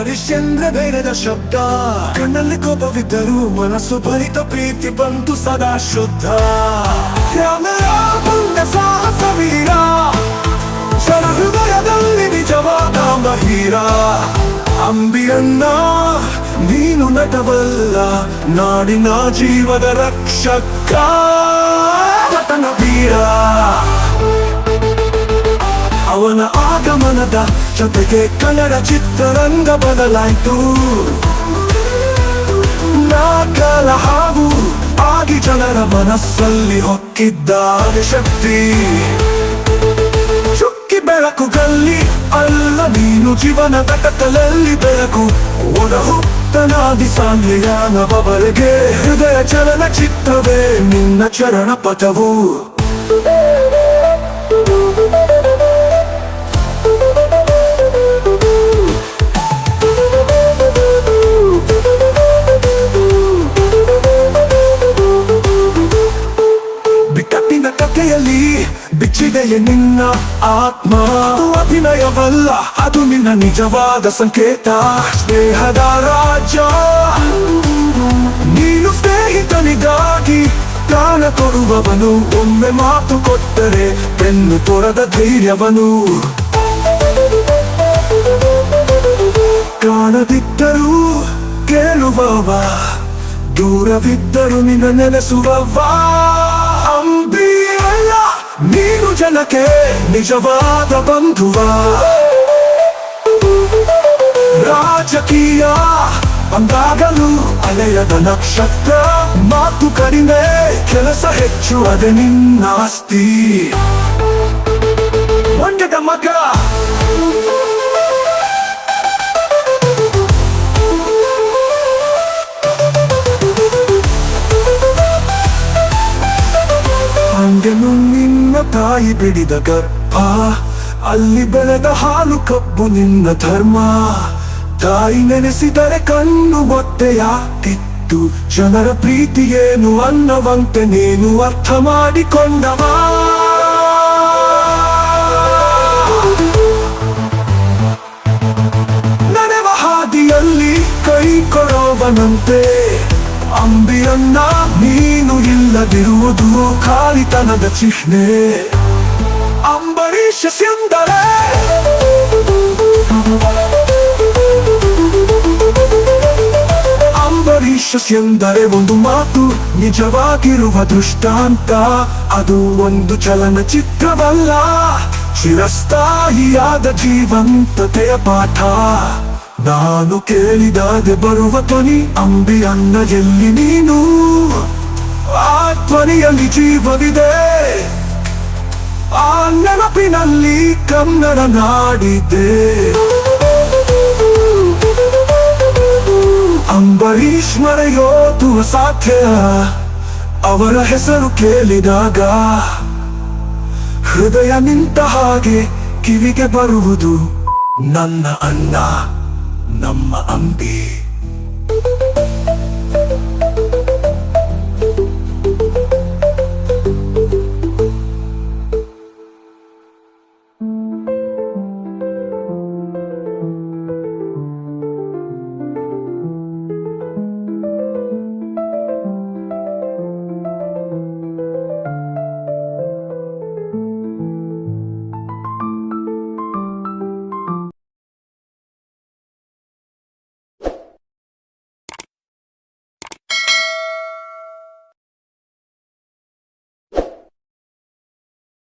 ಅಂಬರೀಷ್ ಚಂದ್ರ ಧೈರ್ಯದ ಶಬ್ದ. ಕಣ್ಣಲ್ಲಿ ಕೋಪವಿದ್ದರೂ ಮನಸ್ಸು ಭರಿತ ಪ್ರೀತಿ ಬಂತು ಸದಾ ಶುದ್ಧ. ಸಾಹಸ ವೀರ. ಹೃದಯದಲ್ಲಿ ನಿಜವಾದ ಮಹೀರ ಅಂಬಿಯನ್ನ ನೀನು ನಟವಲ್ಲ, ನಾಡಿನ ಜೀವದ ರಕ್ಷಕ. ವೀರ. ಅವನ ಆಗಮನದ ಜೊತೆಗೆ ಕನ್ನಡ ಚಿತ್ರರಂಗ ಬದಲಾಯಿತು. ನಾಗಲ ಹಾವು ಆಗಿ ಜನರ ಮನಸ್ಸಲ್ಲಿ ಹೊಕ್ಕಿದ್ದಾರೆ ಶಕ್ತಿ. ಚುಕ್ಕಿ ಬೆಳಕು ಕಲ್ಲಿ ಅಲ್ಲ ನೀನು ಜೀವನ ತಟಕಲಲ್ಲಿ ಬೆಳಕು. ಒಡಹುತ್ತನಾದಿ ನವವರೆಗೆ ಹೃದಯ ಚಲನ ಚಿತ್ತವೇ ನಿನ್ನ ಚರಣ ಪಥವು. ಕಥೆಯಲ್ಲಿ ಬಿಚ್ಚಿದೆಯೇ ನಿನ್ನ ಆತ್ಮ. ಅಭಿನಯವಲ್ಲ, ಅದು ನಿನ್ನ ನಿಜವಾದ ಸಂಕೇತ. ಸ್ನೇಹದ ರಾಜ ನೀನು ಸ್ನೇಹಿತನಿಗಾಗಿ ಪ್ರಾಣ ಕೊಡುವವನು. ಒಮ್ಮೆ ಮಾತು ಕೊಟ್ಟರೆ ಬೆನ್ನು ತೊರದ ಧೈರ್ಯವನು. ಕಾಣದಿದ್ದರೂ ಕೇಳುವವ, ದೂರವಿದ್ದರು ನಿನ್ನ ನೆನೆಸುವವ. ಅಂಬಿ ಜನಕ್ಕೆ ನಿಜವಾದ ಬಂಧುವ. ರಾಜಕೀಯ ಅಂದಾಗಲೂ ಅಲೆಯದ ನಕ್ಷತ್ರ. ಮಾತು ಕಡಿಮೆ, ಕೆಲಸ ಹೆಚ್ಚು, ಅದೇ ನಿನ್ನ ಮಂಡ್ಯದ ಮಗ ತಾಯಿ ಬಿಡಿದ ಗರ್ಭ, ಅಲ್ಲಿ ಬೆಳೆದ ಹಾಲು ಕಬ್ಬು ನಿನ್ನ ಧರ್ಮ. ತಾಯಿ ನೆನೆಸಿದರೆ ಕಣ್ಣು ಒತ್ತೆಯಾಗ್ತಿತ್ತು ಜನರ ಪ್ರೀತಿ ಏನು ಅನ್ನವಂತೆ ನೀನು ಅರ್ಥ ಮಾಡಿಕೊಂಡವ. ನನವ ಹಾದಿಯಲ್ಲಿ ಕೈ ಕೊಡೋವನಂತೆ. ಅಂಬಿಯನ್ನ ನೀನು ಇಲ್ಲದಿರುವುದು ಕಾಲಿತನದ ಚಿಹ್ನೆ. ಅಂಬರೀಷ ಸಿಂದರೆ. ಎಂದರೆ ಒಂದು ಮಾತು, ನಿಜವಾಗಿರುವ ದೃಷ್ಟಾಂತ, ಅದು ಒಂದು ಚಲನಚಿತ್ರವಲ್ಲ. ಚಿರಸ್ಥಾಯಿಯಾದ ಜೀವಂತತೆಯ ಪಾಠ. ನಾನು ಕೇಳಿದಾದೆ ಬರುವ ಧ್ವನಿ ಅಂಬಿ ಅನ್ನ ಎಲ್ಲಿ ನೀನು? ಆ ಧ್ವನಿಯಲ್ಲಿ ಜೀವವಿದೆ. ಆ ನೆನಪಿನಲ್ಲಿ ಕನ್ನಡ ನಾಡಿದೆ. ಅಂಬರೀಷ್ ಮರೆಯೋದು ಸಾಧ್ಯ? ಅವರ ಹೆಸರು ಕೇಳಿದಾಗ ಹೃದಯ ನಿಂತ ಹಾಗೆ ಕಿವಿಗೆ ಬರುವುದು ನನ್ನ ಅಣ್ಣ ನಮ್ಮ ಅಂಬಿ